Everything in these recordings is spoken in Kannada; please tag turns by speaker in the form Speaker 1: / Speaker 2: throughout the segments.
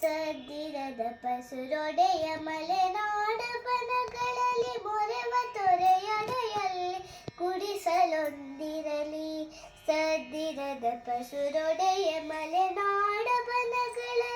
Speaker 1: ಸದ್ದಿರದ ಪಸುರೊಡೆಯ ಮಲೆನಾಡ ಬನಗಳಲ್ಲಿ ಮೊರೆವ ತೊರೆಯೊಡೆಯಲ್ಲಿ ಕುಡಿಸಲೊಂದಿರಲಿ. ಸದ್ದಿರದ ಪಸುರೊಡೆಯ ಮಲೆನಾಡ ಬನಗಳಲ್ಲಿ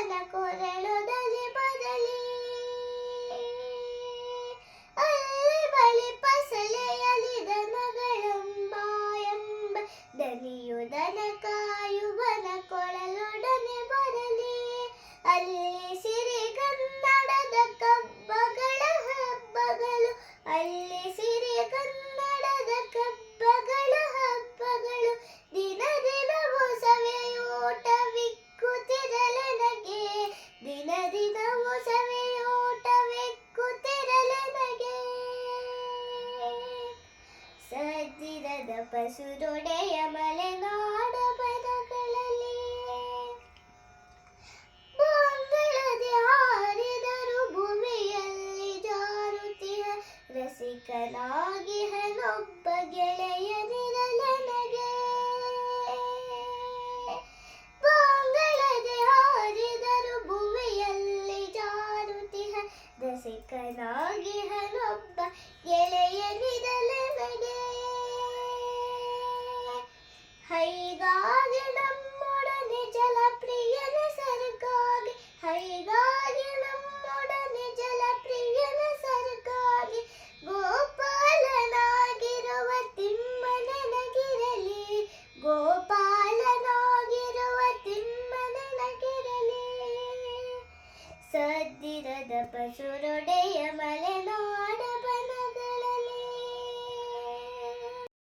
Speaker 1: ಕಾಯುವನ ಕೊರಳೊದಲಿ ಬರಲಿ ಅಲ್ಲಿ ಬಳಿ ಫಸಲೆಯಲ್ಲಿ ದನಗಳಂಬ ಎಂಬ ದನಿಯು ದನ ಸದ್ದಿರದ ಪಸುರೊಡೆಯ ಮಲೆನಾಡ ಪದಗಳಲ್ಲಿ. ಬಾಂಗಳದೆ ಹಾರಿದರು ಭೂಮಿಯಲ್ಲಿ ಜಾರುತ್ತಿಯ ರಸಿಕನಾಗಿ ಹನೊಬ್ಬ ಗೆಳೆಯನಿರಲೆನಗೆ ಸದ್ದಿರದ ಪಶುರೊಡೆಯ ಮಲೆನಾ